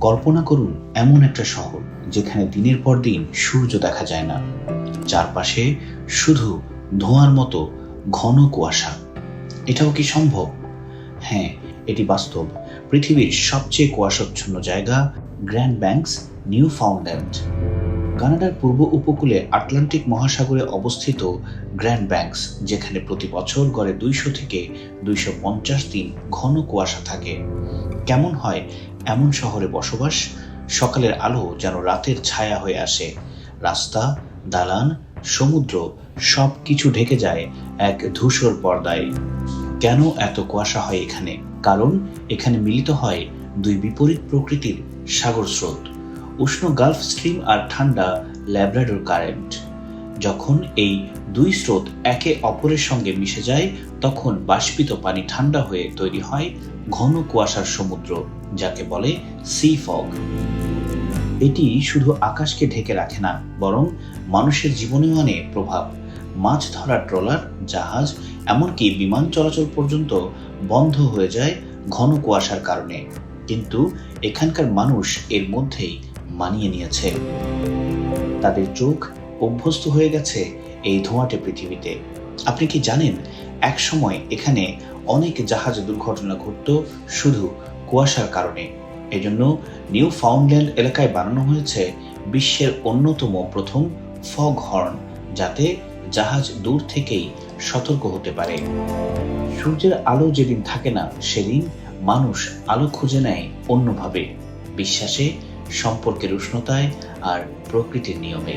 কল্পনা করুন, এমন একটা শহর যেখানে দিনের পর দিন সূর্য দেখা যায় না। চারপাশে শুধু ধোঁয়ার মতো ঘন কুয়াশা। এটাও কি সম্ভব? হ্যাঁ এটি বাস্তব। পৃথিবীর সবচেয়ে কুয়াশাচ্ছন্ন জায়গা গ্র্যান্ড ব্যাংকস, নিউ ফাউন্ডল্যান্ড কানাডার পূর্ব উপকূলে আটলান্টিক মহাসাগরে অবস্থিত গ্র্যান্ড ব্যাংকস, যেখানে প্রতি বছর গড়ে দুইশো থেকে দুইশো পঞ্চাশ দিন ঘন কুয়াশা থাকে। কেমন হয় এমন শহরে বসবাস, সকালের আলো যেন রাতের ছায়া হয়ে আসে। রাস্তা, দালান, সমুদ্র সব কিছু ঢেকে যায় এক ধূসর পর্দায়। কেন এত কুয়াশা হয় এখানে? কারণ এখানে মিলিত হয় দুই বিপরীত প্রকৃতির সাগর স্রোত উষ্ণ গালফ স্ট্রিম আর ঠান্ডা ল্যাব্রাডোর কারেন্ট। যখন এই দুই স্রোত একে অপরের সঙ্গে মিশে যায়, তখন বাষ্পিত পানি ঠান্ডা হয়ে তৈরি হয় ঘন কুয়াশার সমুদ্র, যাকে বলে সি ফগ এটি শুধু আকাশকে ঢেকে রাখে না, বরং মানুষের জীবনেও আনে প্রভাব। মাছ ধরার ট্রলার, জাহাজ, এমনকি বিমান চলাচল পর্যন্ত বন্ধ হয়ে যায় ঘন কুয়াশার কারণে। কিন্তু এখানকার মানুষ এর মধ্যেই মানিয়ে নিয়েছে। তাদের চোখ অভ্যস্ত হয়ে গেছে এই ধোঁয়াটে পৃথিবীতে। আপনি কি জানেন, এক সময় এখানে অনেক জাহাজ দুর্ঘটনা ঘটত শুধু কুয়াশার কারণে। এজন্য নিউ ফাউন্ডল্যান্ড এলাকায় বানানো হয়েছে বিশ্বের অন্যতম প্রথম ফগ হর্ন, যাতে জাহাজ দূর থেকেই সতর্ক হতে পারে। সূর্যের আলো যেদিন থাকে না, সেদিন মানুষ আলো খুঁজে নেয় অন্যভাবে, বিশ্বাসে, সম্পর্কের উষ্ণতায় আর প্রকৃতির নিয়মে।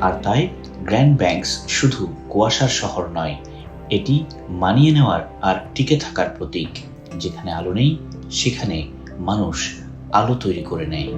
আর তাই গ্র্যান্ড ব্যাংকস শুধু কুয়াশার শহর নয়, এটি মানিয়ে নেওয়ার আর টিকে থাকার প্রতীক। যেখানে আলো নেই, সেখানে মানুষ আলো তৈরি করে নেয়।